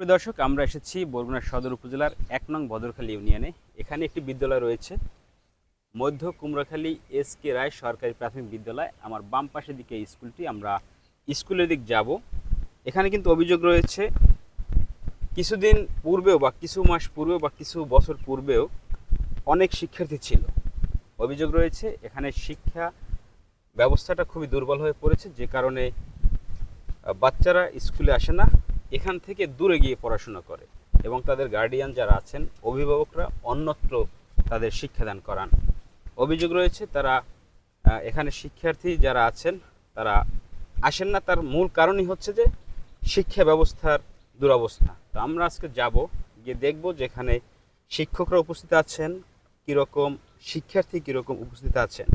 প্রিয় দর্শক, আমরা এসেছি বরগুনা সদর উপজেলার এক নং বদরখালী ইউনিয়নে। এখানে একটি বিদ্যালয় রয়েছে। মধ্য কুমড়াখালী এস কে রায় সরকারি প্রাথমিক বিদ্যালয়। আমার বাম পাশের দিকে স্কুলটি। আমরা স্কুলের দিক যাব। এখানে কিন্তু অভিযোগ রয়েছে, কিছুদিন পূর্বেও বা কিছু মাস পূর্বেও বা কিছু বছর পূর্বেও অনেক শিক্ষার্থী ছিল। অভিযোগ রয়েছে, এখানে শিক্ষা ব্যবস্থাটা খুবই দুর্বল হয়ে পড়েছে। যে কারণে বাচ্চারা স্কুলে আসে না। এখান থেকে দূরে গিয়ে পড়াশোনা করে এবং তাদের গার্ডিয়ান যারা আছেন, অভিভাবকরা অন্যত্র তাদের শিক্ষাদান করান। অভিযোগ রয়েছে তারা এখানে শিক্ষার্থী যারা আছেন, তারা আসেন না। তার মূল কারণই হচ্ছে যে শিক্ষা ব্যবস্থার দুরবস্থা। তো আমরা আজকে যাব, গিয়ে দেখব যেখানে শিক্ষকরা উপস্থিত আছেন, কীরকম শিক্ষার্থী, কীরকম উপস্থিত আছেন।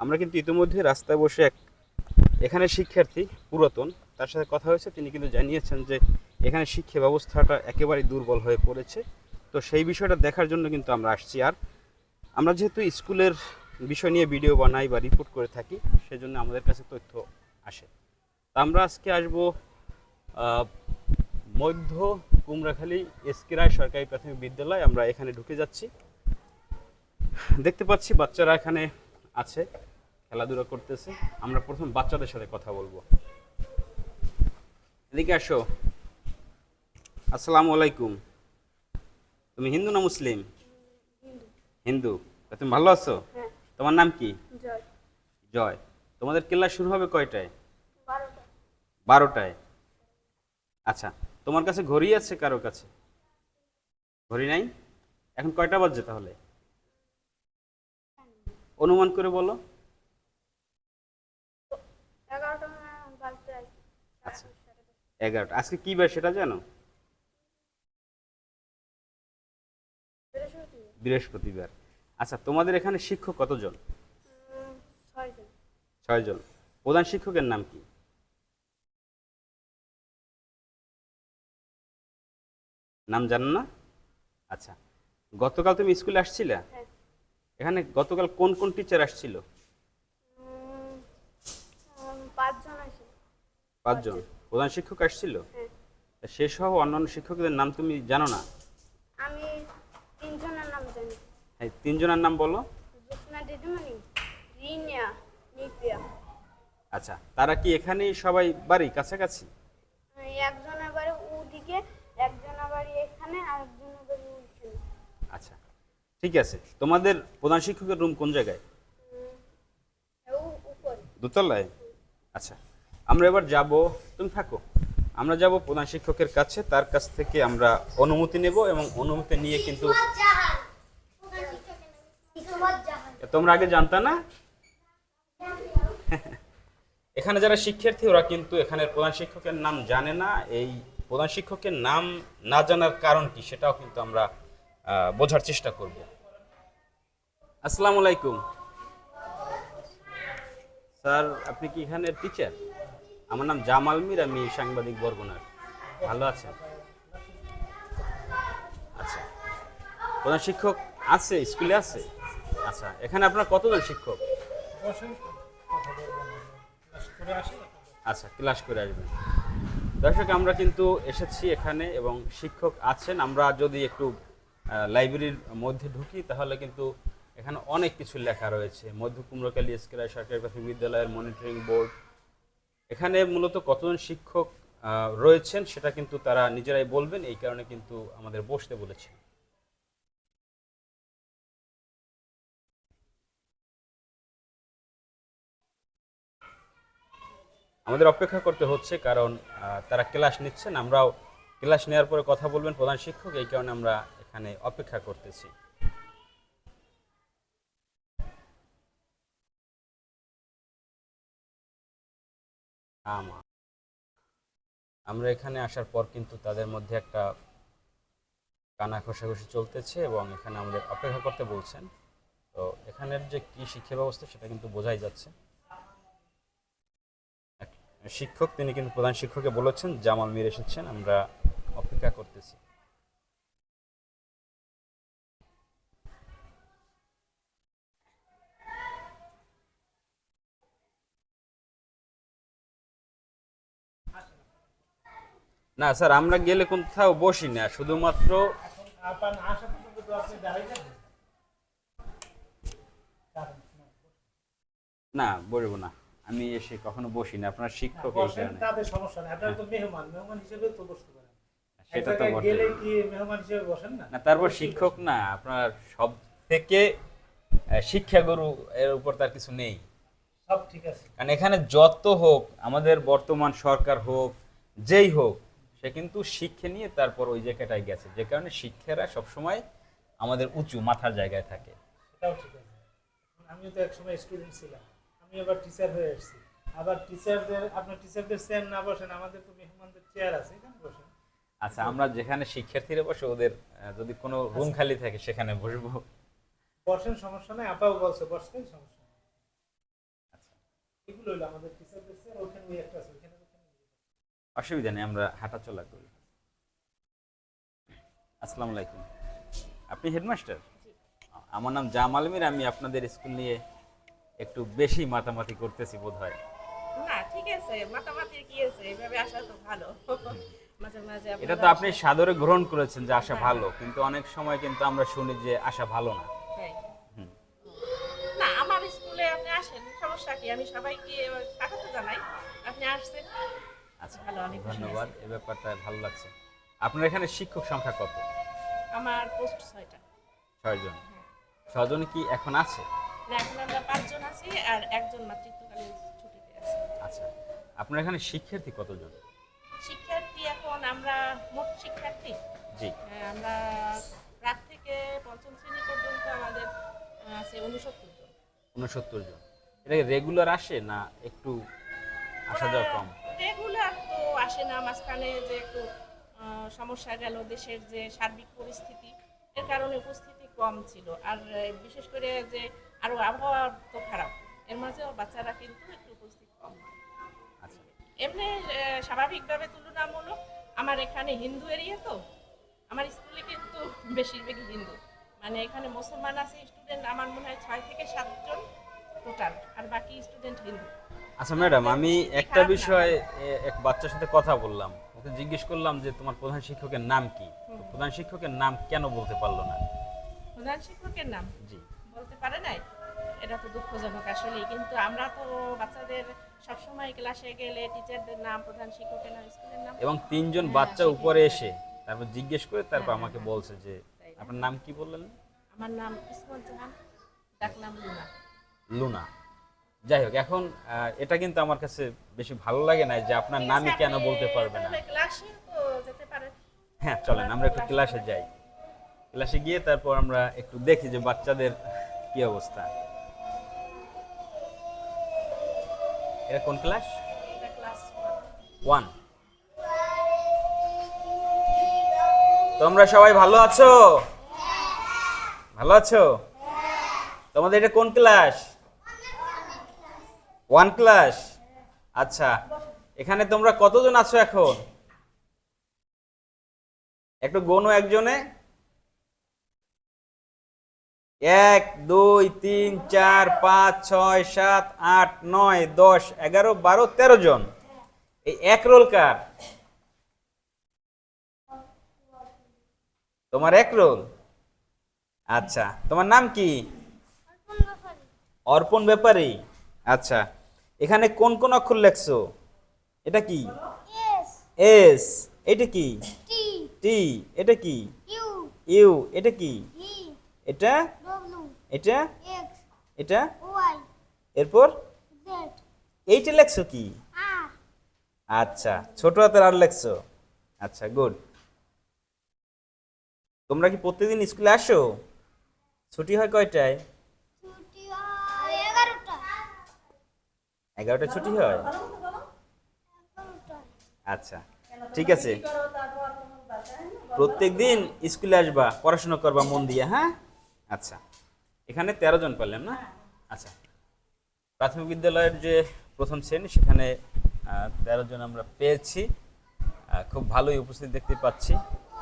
আমরা কিন্তু ইতিমধ্যে রাস্তায় বসে এক, এখানে শিক্ষার্থী পুরাতন তার সাথে কথা হয়েছে, তিনি কিন্তু জানিয়েছেন যে এখানে শিক্ষা ব্যবস্থাটা একেবারেই দুর্বল হয়ে পড়েছে। তো সেই বিষয়টা দেখার জন্য কিন্তু আমরা আসছি। আর আমরা যেহেতু স্কুলের বিষয় নিয়ে ভিডিও বানাই বা রিপোর্ট করে থাকি, সেজন্য আমাদের কাছে তথ্য আসে। তা আমরা আজকে আসব মধ্য কুমড়াখালী এসকে রায় সরকারি প্রাথমিক বিদ্যালয়। আমরা এখানে ঢুকে যাচ্ছি। দেখতে পাচ্ছি বাচ্চারা এখানে আছে, খেলাধুলা করতেছে। আমরা প্রথম বাচ্চাদের সাথে কথা বলব। এদিকে আসো। আসসালামু আলাইকুম। তুমি হিন্দু না মুসলিম? হিন্দু। তুমি ভালো আছো? হ্যাঁ। তোমার নাম কি? জয়। তোমাদের ক্লাস শুরু হবে কয়টায়? বারোটায়। আচ্ছা তোমার কাছে ঘড়ি আছে কারও কাছে? ঘড়ি নাই? এখন কয়টা বাজছে তাহলে? অনুমান করে বলো। আচ্ছা। এগারোটা। আজকে কি বার সেটা জানো? বৃহস্পতিবার। আচ্ছা তোমাদের এখানে শিক্ষক কতজন? ছয়জন। প্রধান শিক্ষকের নাম কি? নাম জানো না? আচ্ছা গতকাল তুমি স্কুলে আসছিলে? হ্যাঁ। এখানে গতকাল কোন কোন টিচার আসছিল? পাঁচজন পাঁচজন। প্রধান শিক্ষক আসছিল? হ্যাঁ। সে সহ অন্যান্য শিক্ষকদের নাম তুমি জানো না? আমি তিনজনের নাম জানি। এই তিনজনের নাম বলো। দিদিমণি রিনিয়া নিপিয়া। আচ্ছা তারা কি এখানেই সবাই বাড়ি কাছাকাছি? একজনের বাড়ি ওদিকে একজনের বাড়ি এখানে আর একজনের বাড়ি ওইখানে। আচ্ছা ঠিক আছে। তোমাদের প্রধান শিক্ষকের রুম কোন জায়গায়? উম, ও- উপরে। দোতলায়? আচ্ছা আমরা এবার যাব তুমি থাকো। আমরা যাব প্রধান শিক্ষকের কাছে তার কাছ থেকে আমরা অনুমতি নেব এবং অনুমতি নিয়ে কিন্তু তোমরা আগে জানতা না? এখানে যারা শিক্ষার্থী ওরা কিন্তু এখানে প্রধান শিক্ষকের নাম জানে না। এই প্রধান শিক্ষকের নাম না জানার কারণ কি সেটাও কিন্তু আমরা বোঝার চেষ্টা করব। আসসালামু আলাইকুম। স্যার আপনি কি এখানের টিচার আমার নাম জামাল মির, আমি সাংবাদিক বরগুনার। ভালো আছেন? আচ্ছা। প্রধান শিক্ষক আছে? স্কুলে আছে? আচ্ছা এখানে আপনার কতজন শিক্ষক? আচ্ছা ক্লাস করে আসবেন। দর্শক, আমরা কিন্তু এসেছি এখানে এবং শিক্ষক আছেন। আমরা যদি একটু লাইব্রেরির মধ্যে ঢুকি, তাহলে কিন্তু এখানে অনেক কিছু লেখা রয়েছে। মধ্য কুমড়কালী স্কেলার সরকারি প্রাথমিক বিদ্যালয়ের মনিটরিং বোর্ড এখানে মূলত কতজন শিক্ষক রয়েছেন সেটা কিন্তু তারা নিজেরাই বলবেন, এই কারণে কিন্তু আমাদের বসতে বলেছে আমাদের অপেক্ষা করতে হচ্ছে, কারণ তারা ক্লাস নিচ্ছেন, আমরাও ক্লাস নেওয়ার পরে কথা বলবেন প্রধান শিক্ষক, এই কারণে আমরা এখানে অপেক্ষা করতেছি। আমা আমরা এখানে আসার পর কিন্তু তাদের মধ্যে একটা কানা ঘষাঘষি চলতেছে এবং এখানে আমাদের অপেক্ষা করতে বলছেন। তো এখানের যে কি শিক্ষা ব্যবস্থা সেটা কিন্তু বোঝাই যাচ্ছে। শিক্ষক, তিনি কিন্তু প্রধান শিক্ষককে বলেছেন, জামাল মির এসেছেন, আমরা অপেক্ষা করতেছি। না স্যার আমরা গেলে কোথাও বসি না শুধুমাত্র না বলব না আমি এসে কখনো বসি না আপনার শিক্ষক এই বসেন কারণে। তাদের সমস্যা নেই আপনারা তো মেহমান মেহমান হিসেবে তো বসতে পারেন। সেটা তো গেলে কি মেহমান হিসেবে বসেন না? না তারপর শিক্ষক না আপনার সব থেকে শিক্ষাগুরু এর উপর তার কিছু নেই। সব ঠিক আছে। কারণ এখানে যত হোক আমাদের বর্তমান সরকার হোক যেই হোক সে কিন্তু শিক্ষে নিয়ে তারপর ওই জায়গাটায় গেছে যে কারণে শিক্ষারা সবসময় আমাদের উঁচু মাথার জায়গায় থাকে। সেটাও ঠিক আছে। আমিও তো একসময় স্টুডেন্ট ছিলাম। আমি আবার টিচার হয়ে এসেছি আবার টিচারদের আপনার টিচারদের চেয়ার না বসেন আমাদের তো মেহমানদের চেয়ার আছে এখানে বসেন। আচ্ছা আমরা যেখানে শিক্ষার্থীরা বসে ওদের যদি কোনো রুম খালি থাকে সেখানে বসবো। বসেন সমস্যা নাই আপাও বলছে বসতেই সমস্যা আচ্ছা। এগুলো হলো আমাদের টিচারদের চেয়ার ওখানে একটা আছে। অসুবিধা নেই আমরা হাঁটা চলা করি। আসসালামু আলাইকুম। আপনি হেডমাস্টার? আমার নাম জাম মির আমি আপনাদের স্কুল নিয়ে একটু বেশি মাতামাতি করতেছি বোধ হয় না ঠিক আছে মাতামাতির কি আছে? এভাবে আসা তো ভালো। মাঝে মাঝে এটা তো আপনি সাদরে গ্রহণ করেছেন যে আশা ভালো কিন্তু অনেক সময় কিন্তু আমরা শুনি যে আশা ভালো না। না আমার স্কুলে আপনি আসেন সমস্যা কি? আমি সবাইকে স্বাগত জানাই। আপনি আসছেন? আচ্ছা ধন্যবাদ। এই ব্যাপারটা ভালো লাগছে। আপনার এখানে শিক্ষক সংখ্যা কত? আমার পোস্ট ছয়টা। ছয়জন ছজন কি এখন আছে? না এখন আমরা পাঁচজন আছি আর একজন মাতৃত্বকালীন ছুটিতে আছে। আচ্ছা আপনার এখানে শিক্ষার্থী কতজন? শিক্ষার্থী এখন আমরা মোট শিক্ষার্থী। জি। আমরা প্রাক থেকে পঞ্চম শ্রেণি পর্যন্ত আমাদের আছে উনসত্তর জন। উনসত্তর জন। এটা রেগুলার আসে না একটু আসা যাওয়া কম? আসে না মাঝখানে যে একটু সমস্যা গেল দেশের যে সার্বিক পরিস্থিতি এর কারণে উপস্থিতি কম ছিল। আর বিশেষ করে যে আরও আবহাওয়া তো খারাপ এর মাঝেও বাচ্চারা কিন্তু একটু উপস্থিত কম। আচ্ছা। এমনি স্বাভাবিকভাবে তুলনামূলক আমার এখানে হিন্দু এরিয়া তো আমার স্কুলে কিন্তু বেশিরভাগই হিন্দু। মানে এখানে মুসলমান আছে স্টুডেন্ট আমার মনে হয় ছয় থেকে সাতজন টোটাল আর বাকি স্টুডেন্ট হিন্দু। আচ্ছা ম্যাডাম আমি একটা। বিষয়ে এক বাচ্চার সাথে কথা বললাম। ওকে জিজ্ঞেস করলাম যে তোমার প্রধান শিক্ষকের নাম কি? প্রধান শিক্ষকের নাম কেন বলতে পারল না? প্রধান শিক্ষকের নাম? জি। বলতে পারে নাই? এটা তো দুঃখজনক আসলে কিন্তু আমরা তো বাচ্চাদের সবসময় ক্লাসে গেলে টিচারদের নাম প্রধান শিক্ষকের নাম স্কুলের নাম এবং তিনজন হ্যাঁ, বাচ্চা উপরে এসে তারপর জিজ্ঞেস করে তারপর হ্যাঁ, আমাকে হ্যাঁ, বলছে যে আপনার নাম কি বললেন? আমার নাম ইসমত জাহান ডাকনাম লুনা। লুনা। যাই হোক এখন এটা কিন্তু আমার কাছে বেশি ভালো লাগে না যে আপনার নামই কেন বলতে পারবে না। হ্যাঁ চলেন আমরা একটু ক্লাসে যাই। ক্লাসে গিয়ে তারপর আমরা একটু দেখি যে বাচ্চাদের কি অবস্থা। এটা কোন ক্লাস? Class one. তোমরা সবাই ভালো আছো? ভালো আছো? তোমাদের এটা কোন ক্লাস? ওয়ান ক্লাস আচ্ছা এখানে তোমরা কতজন আছো এখন? একটু গোনো একজনে। এক দুই তিন চার পাঁচ ছয় সাত আট নয় দশ এগারো বারো তেরো জন। এই এক রোল কার? তোমার এক রোল? আচ্ছা তোমার নাম কি? অর্পণ ব্যাপারী। আচ্ছা এখানে কোন কোন অক্ষর লেখছো? এটা কি? এস এটা কি? টি এটা কি? ইউ এটা কি? এটা? এটা? এটা? এরপর? এইটা লেখছো কি? আচ্ছা ছোট হাতের আর লেখছো? আচ্ছা গুড তোমরা কি প্রতিদিন স্কুলে আসো? ছুটি হয় কয়টায়? এগারোটা ছুটি হয়? আচ্ছা ঠিক আছে। প্রত্যেক দিন স্কুলে আসবা, পড়াশোনা করবা, মন দিয়ে হ্যাঁ? আচ্ছা এখানে তেরো জন পেলেন না? আচ্ছা প্রাথমিক বিদ্যালয়ের যে প্রথম শ্রেণি, সেখানে তেরো জন আমরা পেয়েছি। খুব ভালোই উপস্থিত দেখতে পাচ্ছি।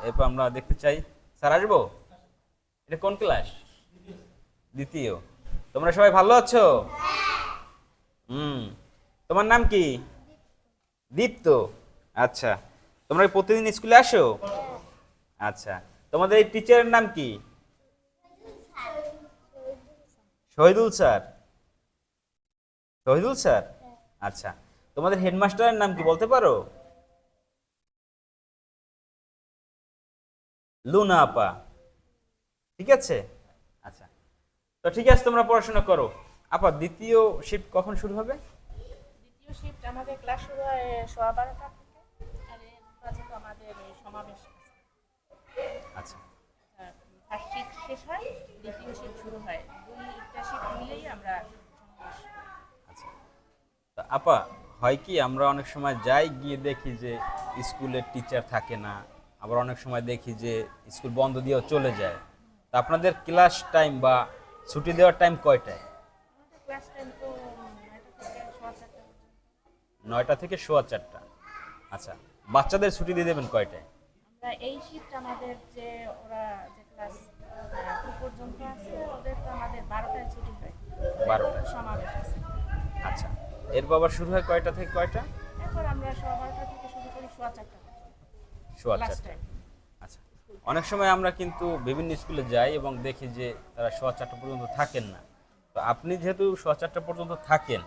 এরপর আমরা দেখতে চাই, স্যার আসব? এটা কোন ক্লাস? দ্বিতীয়। তোমরা সবাই ভালো আছো? হুম। তোমার নাম কি? দীপ্ত। আচ্ছা। তোমরা প্রতিদিন স্কুলে আসো? আচ্ছা। তোমাদের এই টিচারের নাম কি? শহীদুল স্যার। শহীদুল স্যার? আচ্ছা। তোমাদের হেডমাস্টারের নাম কি বলতে পারো? লুনা আপা। ঠিক আছে? আচ্ছা। তো ঠিক আছে, তোমরা পড়াশোনা করো। আপা দ্বিতীয় শিফট কখন শুরু হবে? দ্বিতীয় শিফট আমাদের ক্লাস শুরু হয় সোয়া বারোটা থেকে আর আমাদের সমাবেশ আচ্ছা। ফার্স্ট শিফট শেষ হয় দ্বিতীয় শিফট শুরু হয়। দুইটা শিফট মিলেই আমরা আচ্ছা। আপা হয় কি আমরা অনেক সময় যাই গিয়ে দেখি যে স্কুলের টিচার থাকে না আবার অনেক সময় দেখি যে স্কুল বন্ধ দিয়েও চলে যায়। তা আপনাদের ক্লাস টাইম বা ছুটি দেওয়ার টাইম কয়টায় আমাদের ক্লাস টাইম তো নয়টা থেকে সোয়া চারটা আচ্ছা বাচ্চাদের ছুটি দিয়ে দেবেন কয়টায়? আমরা এই শিফট আমাদের যে ওরা যে ক্লাস টু পর্যন্ত আছে ওদের তো আমাদের বারোটায় ছুটি হয়। বারোটায়। সমাবেশ আছে। আচ্ছা এর বাবা শুরু হয় কয়টা থেকে কয়টা? এরপর আমরা সোয়া বারোটা থেকে শুরু করি সোয়া চারটা সোয়া চারটা। আচ্ছা অনেক সময় আমরা কিন্তু বিভিন্ন স্কুলে যাই এবং দেখি যে তারা সোয়া চারটা পর্যন্ত থাকেন না। তো আপনি যেহেতু সোয়া চারটা পর্যন্ত থাকেন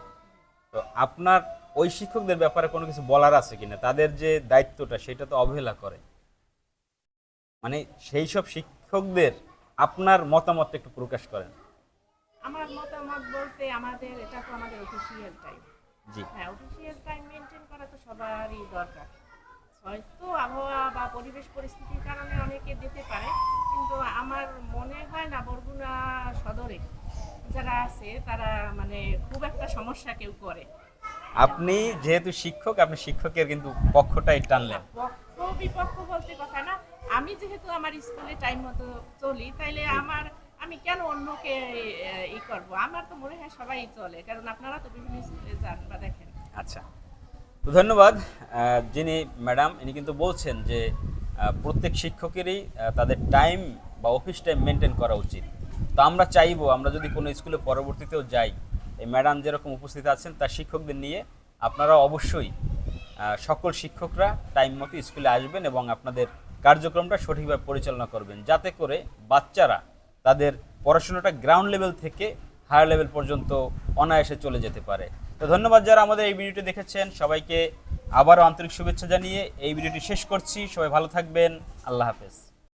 তো আপনার ওই শিক্ষকদের ব্যাপারে কোনো কিছু বলার আছে কিনা? তাদের যে দায়িত্বটা সেটা তো অবহেলা করে। মানে সেই সব শিক্ষকদের আপনার মতামত একটু প্রকাশ করেন। আমার মতামত বলতে আমাদের এটা তো আমাদের অফিসিয়াল টাইম জি। হ্যাঁ অফিসিয়াল টাইম মেনটেন করা তো সবারই দরকার। হয়তো আবহাওয়া বা পরিবেশ পরিস্থিতির কারণে অনেকে যেতে পারে কিন্তু আমার মনে হয় না বরগুনা সদরে যারা আছে তারা মানে খুব একটা সমস্যা কেউ করে। আপনি যেহেতু শিক্ষক আপনি শিক্ষকের কিন্তু পক্ষটাই টানলেন। পক্ষ বিপক্ষ বলতে কথা না। আমি যেহেতু আমার স্কুলে টাইম মতো চলি তাইলে আমার আমি কেন অন্যকে ই করব? আমার তো মনে হয় সবাই চলে কারণ আপনারা তো বিভিন্ন স্কুলে যান বা দেখেন। আচ্ছা। তো ধন্যবাদ। যিনি ম্যাডাম ইনি কিন্তু বলছেন যে প্রত্যেক শিক্ষকেরই তাদের টাইম বা অফিস টাইম মেনটেন করা উচিত। তো আমরা চাইব, আমরা যদি কোনো স্কুলে পরবর্তীতেও যাই, এই ম্যাডাম যেরকম উপস্থিত আছেন তার শিক্ষকদের নিয়ে আপনারা অবশ্যই সকল শিক্ষকরা টাইম মতো স্কুলে আসবেন এবং আপনাদের কার্যক্রমটা সঠিকভাবে পরিচালনা করবেন। যাতে করে বাচ্চারা তাদের পড়াশোনাটা গ্রাউন্ড লেভেল থেকে হায়ার লেভেল পর্যন্ত অনায়াসে চলে যেতে পারে। তো ধন্যবাদ যারা আমাদের এই ভিডিওটি দেখেছেন। সবাইকে আবারও আন্তরিক শুভেচ্ছা জানিয়ে এই ভিডিওটি শেষ করছি। সবাই ভালো থাকবেন। আল্লাহ হাফেজ।